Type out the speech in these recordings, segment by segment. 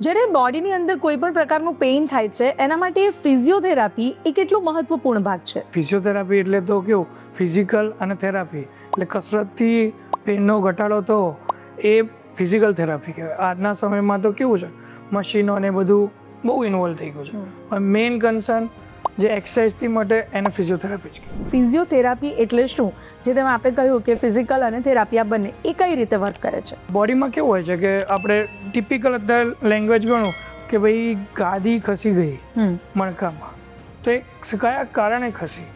જ્યારે બોડીની અંદર કોઈ પણ પ્રકારનું પેઇન થાય છે એના માટે ફિઝિયોથેરાપી એ કેટલો મહત્વપૂર્ણ ભાગ છે? ફિઝિયોથેરાપી એટલે તો કેવું? ફિઝિકલ અને થેરાપી એટલે કસરતથી પેનનો ઘટાડો તો એ ફિઝિકલ થેરાપી કહેવાય. આજના સમયમાં તો કેવું છે? મશીનો ને બધું બહુ ઇન્વોલ્વ થઈ ગયું છે. પણ મેઇન કન્સર્ન જે એક્સરસાઇઝથી માટે એને ફિઝિયોથેરાપી છે ફિઝિયોથેરાપી એટલે શું? જે તમે આપે કહ્યું કે ફિઝિકલ અને થેરાપી આ બંને એ કઈ રીતે વર્ક કરે છે? બોડીમાં કેવું હોય છે કે આપણે ટિપિકલ અત્યારે લેંગ્વેજ ગણું કે ભાઈ ગાદી ખસી ગઈ મણકામાં. તો એ કયા કારણે ખસી?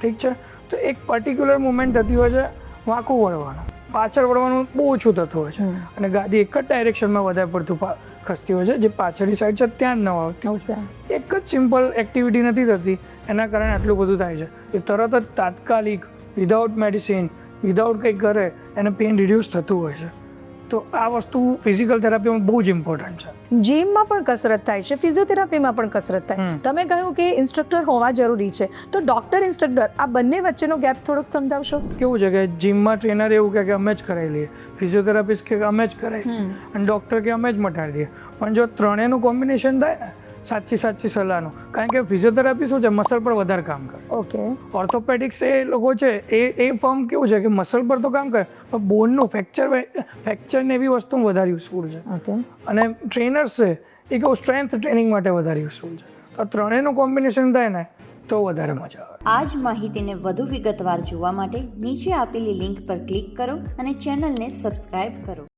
ઠીક છે? તો એક પર્ટિક્યુલર મુમેન્ટ થતી હોય છે વાંકું વળવાનું. પાછળ વળવાનું બહુ ઓછું થતું હોય છે. અને ગાદી એક જ ડાયરેક્શનમાં વધારે પડતું ખસતી હોય છે જે પાછળની સાઈડ છે ત્યાં જ ન આવતી એક જ સિમ્પલ એક્ટિવિટી નથી થતી એના કારણે આટલું બધું થાય છે. એ તરત જ તાત્કાલિક વિધાઉટ મેડિસિન વિધાઉટ કંઈક કરે એને પેઇન રિડ્યુસ થતું હોય છે. તો આ વસ્તુ ફિઝિકલ થેરાપીમાં બહુ જ ઇમ્પોર્ટન્ટ છે. જીમમાં પણ કસરત થાય છે ફિઝિયોથેરાપીમાં પણ કસરત થાય. તમે કહ્યું કે ઇન્સ્ટ્રક્ટર હોવા જરૂરી છે તો ડોક્ટર ઇન્સ્ટ્રક્ટર આ બંને વચ્ચેનો ગેપ થોડોક સમજાવશો? કેવું છે કે જીમમાં ટ્રેનર એવું કહે કે અમે જ કરાવી લઈએ ફિઝિયોથેરાપિસ્ટ કે અમે જ કરાવી અને ડૉક્ટર કે અમે જ મટાડી દઈએ. પણ જો ત્રણેયનું કોમ્બિનેશન થાય ને સાચી સાચી સલાહનું. કારણ કે ફિઝિયોથેરાપી શું છે મસલ પર વધારે કામ કરે. ઓકે ઓર્થોપેડિક્સ એ લોકો છે એ એ ફોર્મ કેવું છે કે મસલ પર તો કામ કરે પણ બોનનું ફ્રેક્ચર ફ્રેક્ચર ને એવી વસ્તુ વધારે યુઝફુલ છે. ઓકે અને ટ્રેનર્સ છે એ કેવું સ્ટ્રેન્થ ટ્રેનિંગ માટે વધારે યુઝફુલ છે. તો ત્રણેયનું કોમ્બિનેશન થાય ને તો વધારે મજા આવે. આ જ માહિતીને વધુ વિગતવાર જોવા માટે નીચે આપેલી લિંક પર ક્લિક કરો અને ચેનલને સબસ્ક્રાઇબ કરો.